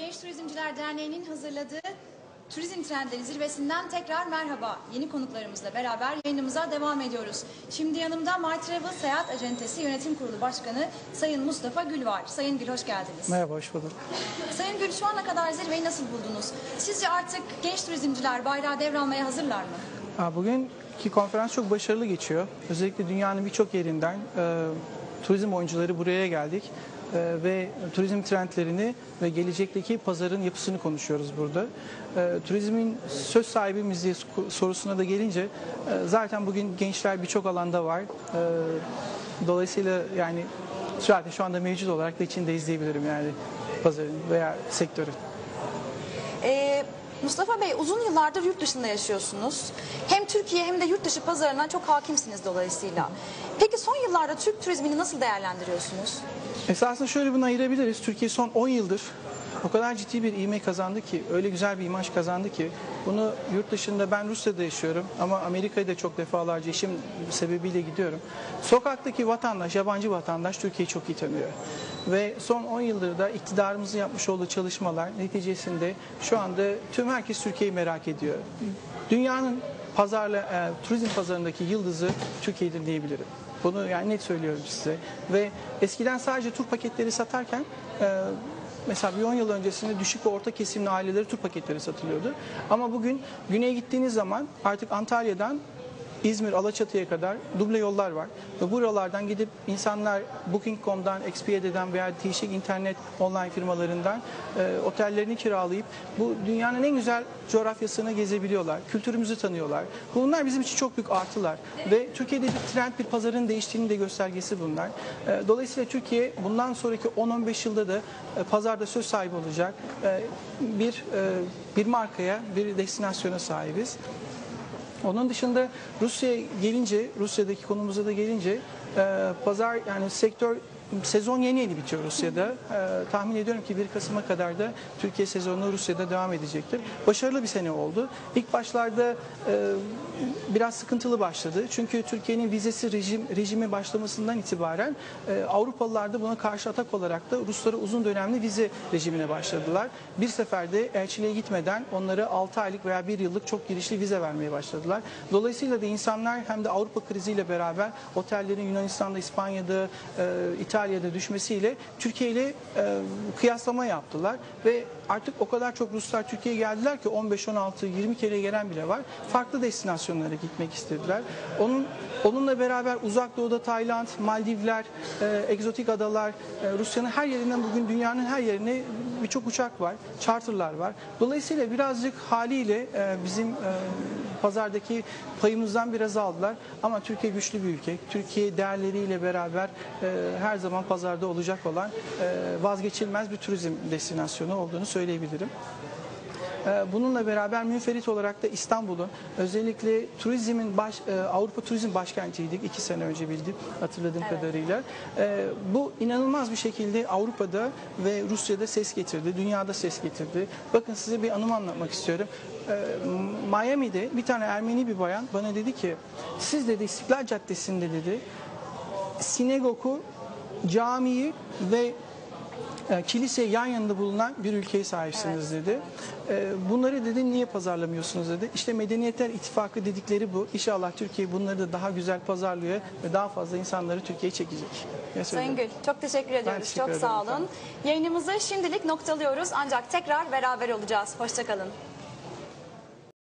Genç Turizmciler Derneği'nin hazırladığı Turizm Trendleri Zirvesi'nden tekrar merhaba. Yeni konuklarımızla beraber yayınımıza devam ediyoruz. Şimdi yanımda My Travel Seyahat Acentesi Yönetim Kurulu Başkanı Sayın Mustafa Gül var. Sayın Gül hoş geldiniz. Merhaba, hoş bulduk. Sayın Gül şu ana kadar zirveyi nasıl buldunuz? Sizce artık genç turizmciler bayrağı devralmaya hazırlar mı? Bugünkü konferans çok başarılı geçiyor. Özellikle dünyanın birçok yerinden e, turizm oyuncuları buraya geldik. E, ve turizm trendlerini ve gelecekteki pazarın yapısını konuşuyoruz burada. E, turizmin söz sahibi miyiz diye sorusuna da gelince e, zaten bugün gençler birçok alanda var. Dolayısıyla yani zaten şu anda mevcut olarak da içinde izleyebilirim yani pazarın veya sektörün. Mustafa Bey uzun yıllardır yurt dışında yaşıyorsunuz. Hem Türkiye hem de yurt dışı pazarına çok hakimsiniz dolayısıyla. Peki son yıllarda Türk turizmini nasıl değerlendiriyorsunuz? Esasında şöyle bunu ayırabiliriz. Türkiye son 10 yıldır o kadar ciddi bir ivme kazandı ki, öyle güzel bir imaj kazandı ki bunu yurt dışında ben Rusya'da yaşıyorum ama Amerika'ya da çok defalarca işim sebebiyle gidiyorum. Sokaktaki vatandaş, yabancı vatandaş Türkiye'yi çok iyi tanıyor. Ve son 10 yıldır da iktidarımızın yapmış olduğu çalışmalar neticesinde şu anda tüm herkes Türkiye'yi merak ediyor. Dünyanın pazarla, e, turizm pazarındaki yıldızı Türkiye'dir diyebilirim. Bunu yani net söylüyorum size. Ve eskiden sadece tur paketleri satarken e, mesela bir 10 yıl öncesinde düşük ve orta kesimli aileleri tur paketleri satılıyordu. Ama bugün güneye gittiğiniz zaman artık Antalya'dan İzmir, Alaçatı'ya kadar duble yollar var. Ve bu yollardan gidip insanlar Booking.com'dan, Expedia'dan veya değişik internet online firmalarından e, otellerini kiralayıp bu dünyanın en güzel coğrafyasını gezebiliyorlar. Kültürümüzü tanıyorlar. Bunlar bizim için çok büyük artılar. Ve Türkiye'de bir trend, bir pazarın değiştiğinin de göstergesi bunlar. E, dolayısıyla Türkiye bundan sonraki 10-15 yılda da e, pazarda söz sahibi olacak e, bir e, bir markaya, bir destinasyona sahibiz. Onun dışında Rusya'ya gelince, Rusya'daki konumuza da gelince e, pazar yani sektör sezon yeni yeni bitiyor Rusya'da. E, tahmin ediyorum ki 1 Kasım'a kadar da Türkiye sezonu Rusya'da devam edecektir. Başarılı bir sene oldu. İlk başlarda e, biraz sıkıntılı başladı. Çünkü Türkiye'nin vizesi rejim, rejimi başlamasından itibaren e, Avrupalılar da buna karşı atak olarak da Ruslara uzun dönemli vize rejimine başladılar. Bir seferde elçiliğe gitmeden onlara 6 aylık veya 1 yıllık çok girişli vize vermeye başladılar. Dolayısıyla da insanlar hem de Avrupa kriziyle beraber otellerin Yunanistan'da, İspanya'da, e, İtalya'da düşmesiyle Türkiye ile e, kıyaslama yaptılar ve artık o kadar çok Ruslar Türkiye'ye geldiler ki 15, 16, 20 kere gelen bile var. Farklı destinasyonlara gitmek istediler. Onun onunla beraber Uzak Doğu'da Tayland, Maldivler, e, egzotik adalar, e, Rusya'nın her yerinden bugün dünyanın her yerine birçok uçak var, charterlar var. Dolayısıyla birazcık haliyle e, bizim e, pazardaki payımızdan biraz aldılar. Ama Türkiye güçlü bir ülke. Türkiye değerleriyle beraber e, her zaman pazarda olacak olan e, vazgeçilmez bir turizm destinasyonu olduğunu söyleyebilirim. E, Bununla beraber münferit olarak da İstanbul'un özellikle turizmin baş, e, Avrupa Turizm Başkentiydik iki sene önce bildim hatırladığım kadarıyla. E, Bu inanılmaz bir şekilde Avrupa'da ve Rusya'da ses getirdi, dünyada ses getirdi. Bakın size bir anımı anlatmak istiyorum. E, Miami'de bir tane Ermeni bir bayan bana dedi ki siz dedi İstiklal Caddesi'nde dedi sinagogu, camiyi ve e, kilise yan yanında bulunan bir ülkeye sahipsiniz dedi. E, bunları dedi niye pazarlamıyorsunuz dedi. İşte Medeniyetler İttifakı dedikleri bu. İnşallah Türkiye bunları da daha güzel pazarlıyor ve daha fazla insanları Türkiye'ye çekecek. Ne Sayın? Gül çok teşekkür ediyoruz. teşekkür çok ederim sağ efendim. olun. Yayınımızı şimdilik noktalıyoruz ancak tekrar beraber olacağız. Hoşçakalın.